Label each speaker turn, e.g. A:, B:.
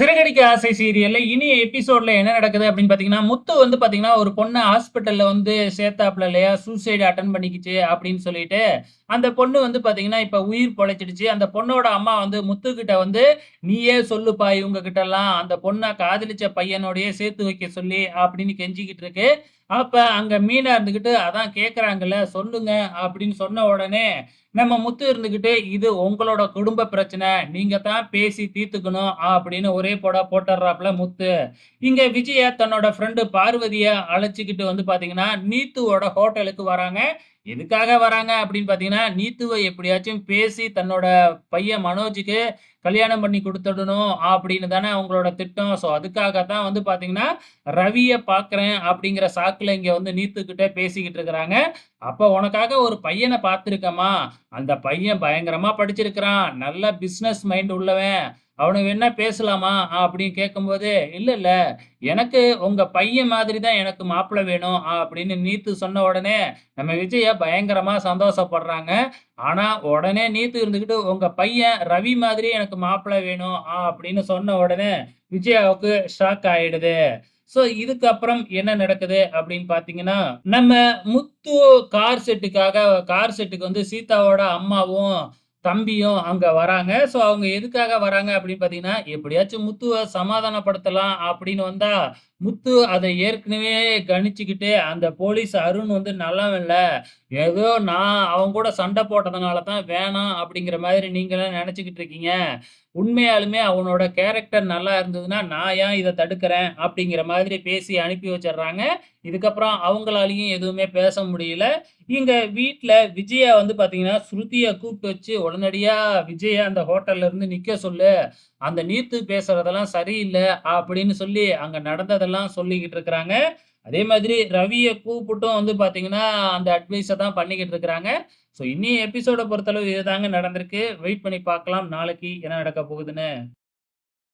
A: சிறகடிக்க ஆசை சீரியல்ல இனி எபிசோட்ல என்ன நடக்குது அப்படின்னு பாத்தீங்கன்னா, முத்து வந்து பாத்தீங்கன்னா, ஒரு பொண்ணை ஹாஸ்பிட்டல்ல வந்து சேர்த்தாப்ல இல்லையா, சூசைட் அட்டன் பண்ணிக்கிச்சு அப்படின்னு சொல்லிட்டு, அந்த பொண்ணு வந்து பாத்தீங்கன்னா, இப்ப உயிர் பொழைச்சிடுச்சு. அந்த பொண்ணோட அம்மா வந்து முத்துக்கிட்ட வந்து, "நீயே சொல்லுப்பா இவங்க கிட்டலாம், அந்த பொண்ணை காதலிச்ச பையனோடயே சேர்த்து வைக்க சொல்லி" அப்படின்னு கெஞ்சிக்கிட்டு இருக்கு. அப்ப அங்க மீனா இருந்துகிட்டு, "அதான் கேக்குறாங்கல்ல சொல்லுங்க" அப்படின்னு சொன்ன உடனே, நம்ம முத்து இருந்துகிட்டு, "இது உங்களோட குடும்ப பிரச்சனை. நீங்க தான் பேசி தீர்த்துக்கணும்" அப்படின்னு ஒரே போட போட்டுர்றாப்ல முத்து. இங்க விஜயா தன்னோட ஃப்ரெண்டு பார்வதிய அழைச்சிக்கிட்டு வந்து பாத்தீங்கன்னா, நீத்துவோட ஹோட்டலுக்கு வராங்க. எதுக்காக வராங்க அப்படின்னு பார்த்தீங்கன்னா நீத்துவை எப்படியாச்சும் பேசி தன்னோட பையன் மனோஜுக்கு கல்யாணம் பண்ணி கொடுத்துடணும் அப்படின்னு தானே அவங்களோட திட்டம். ஸோ அதுக்காக தான் வந்து பார்த்தீங்கன்னா ரவியை பார்க்குறேன் அப்படிங்கிற சாக்கில் இங்கே வந்து நீத்துக்கிட்ட பேசிக்கிட்டு இருக்கிறாங்க. அப்போ உனக்காக ஒரு பையனை பார்த்துருக்கேம்மா. அந்த பையன் பயங்கரமாக படிச்சிருக்கிறான். நல்ல பிஸ்னஸ் மைண்ட் உள்ளவன். அவனுக்கு என்ன பேசலாமா? அப்படின்னு கேட்கும்போது, "இல்ல, இல்ல. எனக்கு உங்க பையன் மாதிரி தான் எனக்கு மாப்பிள்ளை வேணும்" அப்படின்னு நீத்து சொன்ன உடனே, நம்ம விஜயா பயங்கரமா சந்தோஷப்படுறாங்க. ஆனா, உடனே நீத்து இருந்துக்கிட்டு "உங்க பையன் ரவி மாதிரி எனக்கு மாப்பிள்ளை வேணும்" அப்படின்னு சொன்ன உடனே, விஜயாவுக்கு ஷாக் ஆயிடுது. ஸோ இதுக்கப்புறம் என்ன நடக்குது அப்படின்னு பார்த்தீங்கன்னா, நம்ம முத்து கார் செட்டுக்காக கார் செட்டுக்கு வந்து சீதாவோட அம்மாவும், தம்பியும் அங்க வராங்க. ஸோ அவங்க எதுக்காக வராங்க அப்படின்னு பார்த்தீங்கன்னா, எப்படியாச்சும் முத்துவ சமாதானப்படுத்தலாம் அப்படின்னு வந்தா, முத்து அதை ஏற்கனவே கணிச்சுக்கிட்டு, அந்த போலீஸ் அருண் வந்து நல்லவன் இல்லை ஏதோ நான் அவங்க கூட சண்டை போட்டதுனால தான் வேணாம் அப்படிங்கிற மாதிரி நீங்களாம் நினச்சிக்கிட்டு இருக்கீங்க. உண்மையாலுமே அவனோட கேரக்டர் நல்லா இருந்ததுன்னா, நான் ஏன் இதை தடுக்கிறேன்? அப்படிங்கிற மாதிரி பேசி அனுப்பி வச்சிடுறாங்க இதுக்கப்புறம் அவங்களாலையும் எதுவுமே பேச முடியல. இங்கே வீட்டில் விஜயா வந்து பார்த்தீங்கன்னா, ஸ்ருதியை கூப்பிட்டு வச்சு உடனடியாக விஜய அந்த ஹோட்டல்லேருந்து நிற்க சொல்லு. அந்த நீத்து பேசுறதெல்லாம் சரியில்லை அப்படின்னு சொல்லி, அங்கே நடந்ததெல்லாம் சொல்லிக்கிட்டு இருக்கிறாங்க. அதே மாதிரி ரவியை கூப்பிட்டும் வந்து பார்த்தீங்கன்னா, அந்த அட்வைஸை தான் பண்ணிக்கிட்டு இருக்கிறாங்க. ஸோ இன்னிய எபிசோட பொறுத்தளவு இதுதாங்க நடந்திருக்கு. வெயிட் பண்ணி பார்க்கலாம் நாளைக்கு என்ன நடக்க போகுதுன்னு.